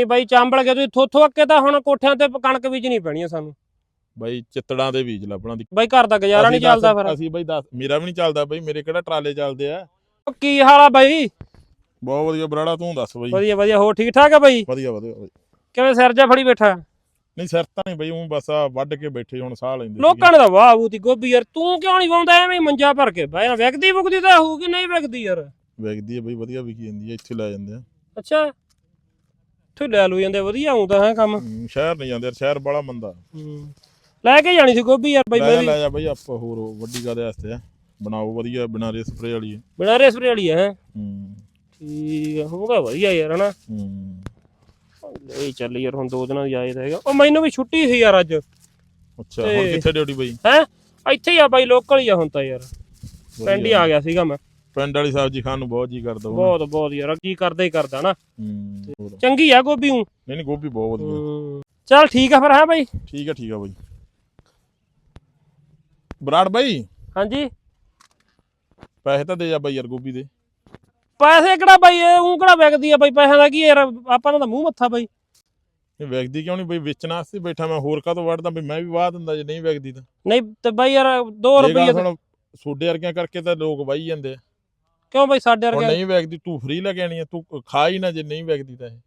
ਇਹ ਬਾਈ ਚਾਂਬਲ ਗਿਆ ਤੁਸੀਂ ਥੋਥੋ ਅੱਕੇ ਤਾਂ ਹੁਣ ਕੋਠਿਆਂ ਤੇ ਕਣਕ ਬੀਜਣੀ ਪੈਣੀ ਆ ਸਾਨੂੰ। ਬਾਈ ਚਿੱਤੜਾਂ ਦੇ ਬੀਜ ਲੱਭਣਾ ਦੀ। ਬਾਈ ਘਰ ਦਾ ਗੁਜ਼ਾਰਾ ਨਹੀਂ ਚੱਲਦਾ ਫਿਰ। ਅਸੀਂ ਬਾਈ ਦੱਸ ਮੇਰਾ ਵੀ ਨਹੀਂ ਚੱਲਦਾ ਬਾਈ ਮੇਰੇ ਕਿਹੜਾ ਟਰਾਲੇ ਚੱਲਦੇ ਆ? ਕੀ ਹਾਲ ਆ ਬਾਈ? ਬਹੁਤ ਵਧੀਆ ਬਰਾੜਾ ਤੂੰ ਦੱਸ ਬਾਈ। ਵਧੀਆ ਵਧੀਆ ਹੋਰ ਠੀਕ ਠਾਕ ਆ ਬਾਈ? ਵਧੀਆ ਵਧੀਆ ਬਾਈ। ਕਿਵੇਂ ਸਿਰ ਜਾ ਫੜੀ ਬੈਠਾ? ਨਹੀਂ ਸਿਰ ਤਾਂ ਨਹੀਂ ਬਾਈ ਉਹ ਬਸ ਆ ਵੱਢ ਕੇ ਬੈਠੇ ਹੁਣ ਸਾਹ ਲੈਂਦੇ ਲੋਕਾਂ ਨੇ ਤਾਂ ਵਾਹ ਬੂਤੀ ਗੋਭੀ ਯਾਰ ਤੂੰ ਕਿਉਂ ਨਹੀਂ ਵਾਉਂਦਾ ਐਵੇਂ ਮੰਜਾ ਭਰ ਕੇ ਬਹਿ ਵਿਕਦੀ ਵੁਕਦੀ ਤਾਂ ਹੋਊਗੀ ਨਹੀਂ ਵਿਕਦੀ ਯਾਰ। ਵੇਖਦੀ ਹੈ ਬਾਈ ਵਧੀਆ ਵਿਕੀ ਜਾਂਦੀ ਹੈ ਇੱਥੇ ਲੈ ਜਾਂਦੇ ਆ। ਅੱਛਾ। ਤੂੰ ਲੈ ਲੂ ਜਾਂਦੇ ਵਧੀਆ ਆਉਂਦਾ ਹੈ ਕੰਮ। ਹਮ, ਸ਼ਹਿਰ ਨਹੀਂ ਜਾਂਦੇ ਯਾਰ, ਸ਼ਹਿਰ ਬੜਾ ਮੰਦਾ। ਹੂੰ। ਲੈ ਕੇ ਜਾਣੀ ਸੀ ਗੋਭੀ ਯਾਰ ਬਾਈ ਲੈ ਜਾ ਲੈ ਜਾ ਬਾਈ ਆਪਾਂ ਹੋਰ ਵੱਡੀ ਗੱਲ ਵਾਸਤੇ ਆ? ਬਣਾਓ ਵਧੀਆ ਬਿਨਾਂ ਰੇ ਸਪਰੇ ਵਾਲੀ। ਹੈ। ਬਿਨਾਂ ਰੇਸਪਰੇ ਵਾਲੀ ਹੈ? ਹੂੰ। ਠੀਕ ਆ ਹੋਊਗਾ ਵਧੀਆ ਯਾਰ ਹਨਾ? ਹੂੰ। ਲੈ ਚੱਲ ਯਾਰ ਹੁਣ ਦੋ ਦਿਨਾਂ ਦੀ ਆਏ ਤਾਂ ਹੈਗਾ। ਉਹ ਮੈਨੂੰ ਵੀ ਛੁੱਟੀ ਸੀ ਯਾਰ ਅੱਜ। ਅੱਛਾ ਹੁਣ ਤੇ- ਕਿੱਥੇ ਡਿਊਟੀ ਬਾਈ? ਹੈ? ਇੱਥੇ ਹੀ ਆ ਬਾਈ ਲੋਕਲ ਹੀ ਆ ਹੁਣ ਤਾਂ ਯਾਰ। ਪਿੰਡ ਹੀ ਆ ਗਿਆ ਸੀਗਾ ਮੈਂ। ਪਿੰਡ ਵਾਲੀ ਸਬਜ਼ੀ ਖਾਣ ਨੂੰ ਬਹੁਤ ਜੀ ਕਰਦਾ ਉਹ ਬਹੁਤ ਬਹੁਤ ਯਾਰ ਕੀ ਕਰਦਾ ਹੀ ਕਰਦਾ ਨਾ। ਹੂੰ ਹੋਰ। ਚੰਗੀ ਆ ਗੋਭੀ ਹੂੰ ਨਹੀਂ ਨਹੀਂ ਗੋਭੀ ਬਹੁਤ ਵਧੀਆ। ਚੱਲ ਠੀਕ ਆ ਫਿਰ ਹੈ ਬਾਈ? ਠੀਕ ਆ ਠੀਕ ਆ ਬਾਈ। ਬਰਾੜ ਬਾਈ? ਹਾਂਜੀ। ਪੈਸੇ ਤਾਂ ਦੇ ਜਾ ਬਾਈ ਯਾਰ ਗੋਭੀ ਦੇ। ਪੈਸੇ ਕਿਹੜਾ ਬਾਈ ਉਹ ਕਿਹੜਾ ਵਿਕਦੀ ਆ ਬਾਈ ਪੈਸਿਆਂ ਦਾ ਕੀ ਯਾਰ ਆਪਾਂ ਨੂੰ ਤਾਂ ਮੂੰਹ ਮੱਥਾ ਬਾਈ। ਇਹ ਵੇਚਦੀ ਕਿਉਂ ਨਹੀਂ ਬਈ ਵੇਚਣ ਵਾਸਤੇ ਬੈਠਾ ਮੈਂ ਹੋਰ ਕਾਹਤੋਂ ਵੜਦਾ ਵੀ ਮੈਂ ਵੀ ਵਾਹ ਦਿੰਦਾ ਜੇ ਨਹੀਂ ਵੇਚਦੀ ਤਾਂ। ਨਹੀਂ ਤੇ ਬਾਈ ਯਾਰ 2 ਇਹ ਗੱਲ ਰੁਪਏ ਹੁਣ ਸੋਡੇ ਵਰਗਿਆਂ ਕਰਕੇ ਤਾਂ ਲੋਕ ਵਾਹੀ ਜਾਂਦੇ ਆ। ਕਿਉਂ ਬਾਈ ਸਾਡੇ ਹੁਣ ਵਰਗੇ ਨਹੀਂ ਵੇਚਦੀ ਤੂੰ ਫ੍ਰੀ ਲੈ ਕੇ ਆਣੀ ਆ ਤੂੰ ਖਾ ਹੀ ਨਾ ਜੇ ਨਹੀਂ ਵੇਚਦੀ ਤਾਂ ਇਹ।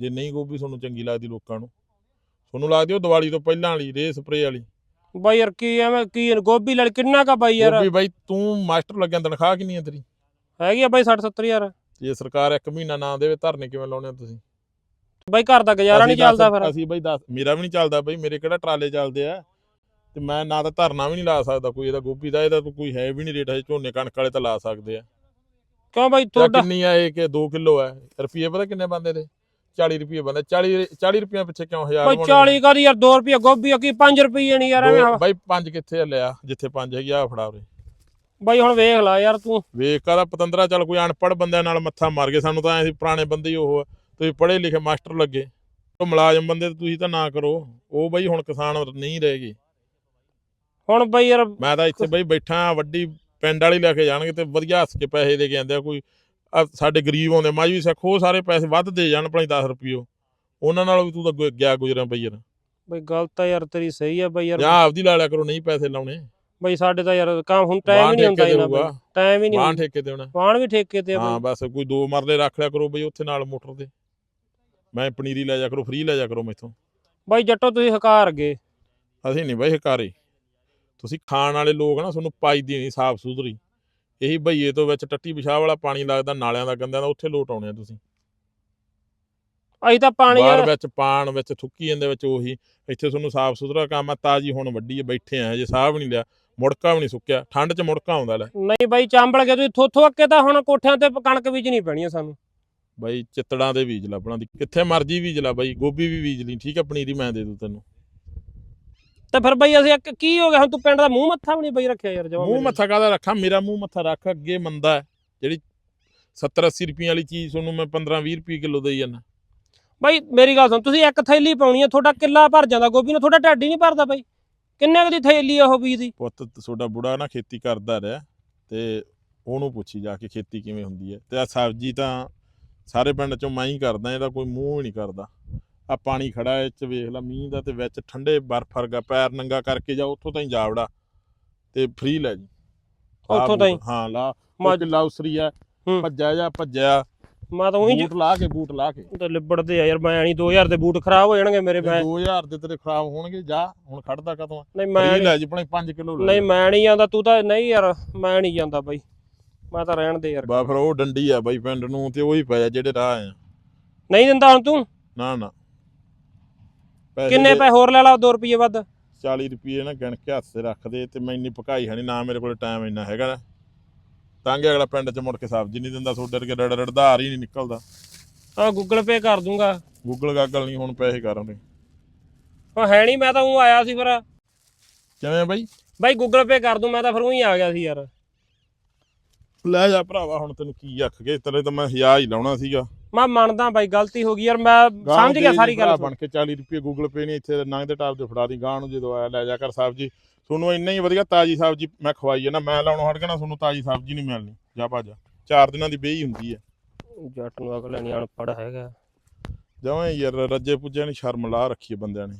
ਜੇ ਨਹੀਂ ਗੋਭੀ ਤੁਹਾਨੂੰ ਚੰਗੀ ਲੱਗਦੀ ਲੋਕਾਂ ਨੂੰ। ਤੁਹਾਨੂੰ ਲੱਗਦੀ ਉਹ ਦੀਵਾਲੀ ਤੋਂ ਪਹਿਲਾਂ ਵਾਲੀ ਰੇ ਸਪਰੇ ਵਾਲੀ। ਬਾਈ ਯਾਰ ਕੀ ਐਵੇਂ ਕੀ ਗੋਭੀ ਲੜ ਕਿੰਨਾ ਕਾ ਬਾਈ ਯਾਰ? ਗੋਭੀ ਬਾਈ ਤੂੰ ਮਾਸਟਰ ਲੱਗਿਆ ਤਨਖਾਹ ਕਿੰਨੀ ਆ ਤੇਰੀ? ਹੈਗੀ ਆ ਬਾਈ 60 70 ਯਾਰ ਜੇ ਸਰਕਾਰ ਇੱਕ ਮਹੀਨਾ ਨਾ ਦੇਵੇ ਧਰਨੇ ਕਿਵੇਂ ਲਾਉਣੇ ਆ ਤੁਸੀਂ? ਬਾਈ ਘਰ ਦਾ ਗੁਜ਼ਾਰਾ ਨਹੀਂ ਅਸੀਂ ਦੱਸ- ਚੱਲਦਾ ਫਿਰ। ਅਸੀਂ ਬਾਈ ਦੱਸ ਮੇਰਾ ਵੀ ਨਹੀਂ ਚੱਲਦਾ ਬਾਈ ਮੇਰੇ ਕਿਹੜਾ ਟਰਾਲੇ ਚੱਲਦੇ ਆ? ਤੇ ਮੈਂ ਨਾ ਤਾਂ ਧਰਨਾ ਵੀ ਨਹੀਂ ਲਾ ਸਕਦਾ ਕੋਈ ਇਹਦਾ ਗੋਭੀ ਦਾ ਇਹਦਾ ਤਾਂ ਕੋਈ ਹੈ ਵੀ ਨਹੀਂ ਰੇਟ ਹੈ ਝੋਨੇ ਕਣਕ ਵਾਲੇ ਤਾਂ ਲਾ ਸਕਦੇ ਆ। ਕਿਉਂ ਬਾਈ ਤੁਹਾਡਾ? ਕਿੰਨੀ ਆ ਇਹ ਕਿ 2 ਕਿਲੋ ਹੈ ਰੁਪਏ ਪਤਾ ਕਿੰਨੇ ਬੰਦੇ ਦੇ 40 ਰੁਪਏ ਬੰਦੇ 40 40 ਰੁਪਏ ਪਿੱਛੇ ਕਿਉਂ ਬਾਈ ਬਣਾਉਣੇ? 40 ਕਰੀ ਯਾਰ 2 ਰੁਪਏ ਗੋਭੀ ਕੀ? 5 ਰੁਪਏ ਨਹੀਂ ਯਾਰ ਐਵੇਂ ਬਾਈ ਪੰਜ ਕਿੱਥੇ ਆ ਲਿਆ? ਜਿੱਥੇ ਪੰਜ ਹੈਗੀ ਆ ਫੜਾ ਉਰੇ। ਬਾਈ ਹੁਣ ਵੇਖ ਲੈ ਯਾਰ ਤੂੰ। ਵੇਖ ਕਾਦਾ ਪਤੰਦਰਾ ਚੱਲ ਕੋਈ ਅਨਪੜ ਬੰਦਿਆਂ ਨਾਲ ਮੱਥਾ ਮਾਰ ਕੇ ਸਾਨੂੰ ਤਾਂ ਐ ਸੀ ਪੁਰਾਣੇ ਬੰਦੇ ਹੀ ਉਹ ਆ। ਤੁਸੀਂ ਪੜ੍ਹੇ ਲਿਖੇ ਮਾਸਟਰ ਲੱਗੇ। ਉਹ ਮੁਲਾਜ਼ਮ ਬੰਦੇ ਤੇ ਤੁਸੀਂ ਤਾਂ ਨਾ ਕਰੋ। ਉਹ ਬਾਈ ਹੁਣ ਕਿਸਾਨ ਨਹੀਂ ਰਹੇਗੇ। ਹੁਣ ਬਾਈ ਯਾਰ ਮੈਂ ਤਾਂ ਇੱਥੇ ਬਈ ਬੈਠਾ ਵੱਡੀ ਪਿੰਡ ਵਾਲੀ ਲੈ ਕੇ ਜਾਣਗੇ ਤੇ ਵਧੀਆ ਹੱਸ ਕੇ ਪੈਸੇ ਦੇ ਕੇ ਜਾਂਦੇ ਆ ਕੋਈ ਆਹ ਸਾਡੇ ਗਰੀਬ ਆਉਂਦੇ ਮਾਝੀ ਸਿੱਖ ਉਹ ਸਾਰੇ ਪੈਸੇ ਵੱਧ ਦੇ ਜਾਣ ਭਾਵੇਂ 10 ਰੁਪਈਓ ਉਹਨਾਂ ਨਾਲ ਵੀ ਤੂੰ ਤਾਂ ਗੁ- ਗਿਆ ਗੁਜਰਾਂ ਬਈ ਯਾਰ। ਬਾਈ ਗੱਲ ਤਾਂ ਯਾਰ ਤੇਰੀ ਸਹੀ ਆ ਬਾਈ ਯਾਰ। ਜਾਂ ਆਪਦੀ ਲਾ ਲਿਆ ਕਰੋ ਨਹੀਂ ਪੈਸੇ ਲਾਉਣੇ। ਬਾਈ ਸਾਡੇ ਤਾਂ ਯਾਰ ਕੰਮ ਹੁਣ ਟਾਈਮ ਹੀ ਨਹੀਂ ਹੁੰਦਾ ਇਹਨਾਂ ਦੇਊਗਾ ਟਾਈਮ ਹੀ ਨਹੀਂ ਵਾਹਣ ਠੇਕੇ ਤੇ ਹੋਣਾ। ਵਾਹਣ ਵੀ ਠੇਕੇ ਤੇ ਆ ਹਾਂ ਬਾਈ। ਬਸ ਕੋਈ ਦੋ ਮਰਲੇ ਰੱਖ ਲਿਆ ਕਰੋ ਬਈ ਉੱਥੇ ਨਾਲ ਮੋਟਰ ਤੇ। ਮੈਂ ਪਨੀਰੀ ਲੈ ਜਾ ਕਰੋ ਫ੍ਰੀ ਲੈ ਜਾ ਕਰੋ ਮੈਥੋਂ। ਬਾਈ ਜੱਟੋ ਤੁਸੀਂ ਹਕਾਰ ਗਏ ਅਸੀਂ ਨਹੀਂ ਬਈ ਹਕਾਰੇ। ਤੁਸੀਂ ਖਾਣ ਵਾਲੇ ਲੋਕ ਨਾ ਤੁਹਾਨੂੰ ਪਾਈਦੀ ਨਹੀਂ ਸਾਫ਼ ਸੁਥਰੀ। ਇਹੀ ਭਈਏ ਤੋਂ ਵਿੱਚ ਟੱਟੀ ਪਿਸ਼ਾਬ ਵਾਲਾ ਪਾਣੀ ਲੱਗਦਾ ਨਾਲਿਆਂ ਦਾ ਗੰਦਿਆਂ ਦਾ ਉੱਥੇ ਲੋਟ ਆਉਣੇ ਆ ਤੁਸੀਂ। ਅਸੀਂ ਤਾਂ ਪਾਣੀ ਬਾਹਰ ਵਿੱਚ ਪਾਣ ਵਿੱਚ ਥੁੱਕੀ ਜਾਂਦੇ ਵਿੱਚ ਉਹੀ। ਇੱਥੇ ਤੁਹਾਨੂੰ ਸਾਫ਼ ਸੁਥਰਾ ਕੰਮ ਆ ਤਾਜੀ ਹੁਣ ਵੱਡੀ ਬੈਠੇ ਆ ਜੇ ਸਾਹ ਵੀ ਨਹੀਂ ਲਿਆ ਮੁੜਕਾ ਵੀ ਨਹੀਂ ਸੁੱਕਿਆ ਠੰਡ 'ਚ ਮੁੜਕਾ ਆਉਂਦਾ ਲੈ। ਨਹੀਂ ਬਾਈ ਚਾਂਬਲ ਗਿਆ ਤੁਸੀਂ ਥੋਥੋ ਅੱਕੇ ਤਾਂ ਹੁਣ ਕੋਠਿਆਂ ਤੇ ਕਣਕ ਬੀਜਣੀ ਪੈਣੀ ਆ ਸਾਨੂੰ। ਬਾਈ ਚਿੱਤੜਾਂ ਦੇ ਬੀਜ ਲੱਭਣਾ ਦੀ ਕਿੱਥੇ ਮਰਜ਼ੀ ਬੀਜ ਲਾ ਬਾਈ ਗੋਭੀ ਵੀ ਬੀਜ ਲਈ ਠੀਕ ਆ ਪਨੀਰੀ ਮੈਂ ਦੇ ਦੂੰ ਤੈਨੂੰ। ਤੇ ਫਿਰ ਬਾਈ ਅਸੀਂ ਇੱਕ- ਕੀ ਹੋ ਗਿਆ? ਹੁਣ ਤੂੰ ਪਿੰਡ ਦਾ ਮੂੰਹ ਮੱਥਾ ਵੀ ਨਹੀਂ ਬਾਈ ਰੱਖਿਆ ਯਾਰ ਜਮਾ ਮੂੰਹ ਮੱਥਾ ਕਾਦਾ ਰੱਖਾਂ? ਮੇਰਾ ਮੂੰਹ ਮੱਥਾ ਰੱਖ ਅੱਗੇ ਮੰਦਾ ਹੈ। ਜਿਹੜੀ 70 80 ਰੁਪਈਆਂ ਵਾਲੀ ਚੀਜ਼ ਤੁਹਾਨੂੰ ਮੈਂ 15 20 ਰੁਪਏ ਕਿਲੋ ਦੇਈ ਜਾਂਦਾ। ਬਾਈ ਮੇਰੀ ਗੱਲ ਸੁਣ ਤੁਸੀਂ ਇੱਕ ਥੈਲੀ ਪਾਉਣੀ ਆ ਤੁਹਾਡਾ ਕਿੱਲਾ ਭਰ ਜਾਂਦਾ ਗੋਭੀ ਨਾਲ ਤੁਹਾਡਾ ਢੱਡ ਹੀ ਨਹੀਂ ਭਰਦਾ ਬਾਈ। ਕਿੰਨੇ ਕੁ ਦੀ ਥੈਲੀ ਆ ਉਹ ਬੀਜ ਦੀ? ਪੁੱਤ ਤੁਹਾਡਾ ਬੁੜਾ ਨਾ ਖੇਤੀ ਕਰਦਾ ਰਿਹਾ ਤੇ ਉਹਨੂੰ ਪੁੱਛੀ ਜਾ ਕੇ ਖੇਤੀ ਕਿਵੇਂ ਹੁੰਦੀ ਹੈ। ਤੇ ਆ ਸਬਜ਼ੀ ਤਾਂ ਸਾਰੇ ਪਿੰਡ ਚੋਂ ਮੈਂ ਹੀ ਕਰਦਾ ਇਹਦਾ ਕੋਈ ਮੂੰਹ ਵੀ ਨਹੀਂ ਕਰਦਾ। ਆ ਪਾਣੀ ਖੜਾ ਇਹ ਚ ਵੇਖ ਲੈ ਮੀਂਹ ਦਾ ਤੇ ਵਿੱਚ ਠੰਡੇ ਬਰਫ਼ ਵਰਗਾ ਪੈਰ ਨੰਗਾ ਕਰਕੇ ਜਾ ਉੱਥੋਂ ਤਾਈਂ ਜਾਵੜਾ ਤੇ ਫ੍ਰੀ ਲੈ ਜੀ। ਉੱਥੋਂ ਤਾਈਂ? ਬੂਟ, ਹਾਂ ਲਾ। ਮੱਝ- ਕਿੱਲਾ ਉਸਰੀ ਆ। ਭੱਜਿਆ ਜਾ ਭੱਜਿਆ। ਮੈਂ ਤਾਂ ਉਹੀ ਬੂਟ ਲਾ ਕੇ ਬੂਟ ਲਾ ਕੇ। ਤੇ ਲਿਬੜਦੇ ਆ ਯਾਰ ਮੈਂ ਨਹੀਂ 2000 ਦੇ ਬੂਟ ਖਰਾਬ ਹੋ ਜਾਣਗੇ ਮੇਰੇ ਤੇ ਮੈਂ 2000 ਦੇ ਤੇਰੇ ਖਰਾਬ ਹੋਣਗੇ ਜਾ ਹੁਣ ਖੜਦਾ ਕਦੋਂ ਨਹੀਂ ਮੈਂ ਲੈ ਜੀ ਆਪਣੇ 5 ਕਿਲੋ ਲੈ ਨਹੀਂ ਮੈਂ ਨਹੀਂ ਜਾਂਦਾ ਤੂੰ ਤਾਂ ਨਹੀਂ ਯਾਰ ਮੈਂ ਨਹੀਂ ਜਾਂਦਾ ਬਾਈ। ਮੈਂ ਤਾਂ ਰਹਿਣ ਦੇ ਯਾਰ। ਬਾ ਫਿਰ ਉਹ ਡੰਡੀ ਆ ਬਾਈ ਪਿੰਡ ਨੂੰ ਤੇ ਉਹੀ ਪਿਆ ਜਿਹੜੇ ਰਾਹ ਆ। ਨਹੀਂ ਦਿੰਦਾ ਹੁਣ ਤੂੰ? ਨਾ ਨਾ। ਪੈਸੇ ਕਿੰਨੇ ਦੇ ਪੈ ਹੋਰ ਲੈ ਲਾ 2 ਰੁਪਏ ਵੱਧ। 40 ਰੁਪਏ ਨਾ ਗਿਣ ਕੇ ਹੱਥ ਤੇ ਰੱਖ ਦੇ ਤੇ ਮੈਂ ਇੰਨੀ ਪਕਾਈ ਹੈ ਨਹੀਂ ਨਾ ਮੇਰੇ ਕੋਲ ਟਾਈਮ ਇੰਨਾ ਹੈਗਾ ਨਾ। ਤਾਂ ਕਿ ਅਗਲਾ ਪਿੰਡ ਚ ਮੁੜ ਕੇ ਸਬਜ਼ੀ ਨਹੀਂ ਦਿੰਦਾ ਸੋਡੇ ਵਰਗੇ ਰੜ ਰੜਧਾਰ ਹੀ ਨਹੀਂ ਨਿਕਲਦਾ। ਆ ਗੂਗਲ ਪੇ ਕਰ ਦੂੰਗਾ। ਗੂਗਲ ਗਾਗਲ ਨਹੀਂ ਹੁਣ ਪੈਸੇ ਕਰਾਂਗੇ ਉਹ ਹੈ ਨਹੀਂ ਮੈਂ ਤਾਂ ਉਹ ਆਇਆ ਸੀ ਫਿਰ। ਕਿਵੇਂ ਬਾਈ? ਬਾਈ ਗੂਗਲ ਪੇ ਕਰ ਦੂੰ ਮੈਂ ਤਾਂ ਫਿਰ ਉਹੀ ਆ ਗਿਆ ਸੀ ਯਾਰ। ਲੈ ਜਾ ਭਰਾਵਾ ਹੁਣ ਤੈਨੂੰ ਕੀ ਆਖ ਕੇ ਤੇਰੇ ਤਾਂ ਮੈਂ ਹਿਆ ਹੀ ਲਾਉਣਾ ਸੀਗਾ। ਮੈਂ ਮੰਨਦਾ ਬਾਈ ਗਲਤੀ ਹੋ ਗਈ ਯਾਰ ਮੈਂ ਸਮਝ ਗਿਆ ਸਾਰੀ ਗੱਲ ਬਣ ਕੇ 40 ਰੁਪਏ ਗੂਗਲ ਪੇ ਨਹੀਂ ਇੱਥੇ ਨੰਗ ਦੇ ਟਾਪ ਤੇ ਫੜਾ ਦੀ ਗਾਂ ਨੂੰ ਜਦੋਂ ਆਇਆ ਲੈ ਜਾ ਕਰ ਸਬਜ਼ੀ। ਤੁਹਾਨੂੰ ਇੰਨਾ ਹੀ ਵਧੀਆ ਤਾਜੀ ਸਬਜ਼ੀ ਮੈਂ ਖਵਾਈ ਹੈ ਨਾ ਮੈਂ ਲਾਉਣੋਂ ਹਟ ਗਿਆ ਨਾ ਤੁਹਾਨੂੰ ਤਾਜੀ ਸਬਜ਼ੀ ਨਹੀਂ ਮਿਲਣੀ। ਜਾ ਭੱਜ ਚਾਰ ਦਿਨਾਂ ਦੀ ਬੇਈ ਹੁੰਦੀ ਹੈ ਜੱਟ ਨੂੰ ਅਗਲੇ ਨਹੀਂ ਅਨਪੜ ਹੈਗਾ। ਹੀ ਯਾਰ ਰੱਜੇ ਪੁੱਜੇ ਨੇ ਸ਼ਰਮ ਲਾ ਰੱਖੀ ਬੰਦਿਆਂ ਨੇ।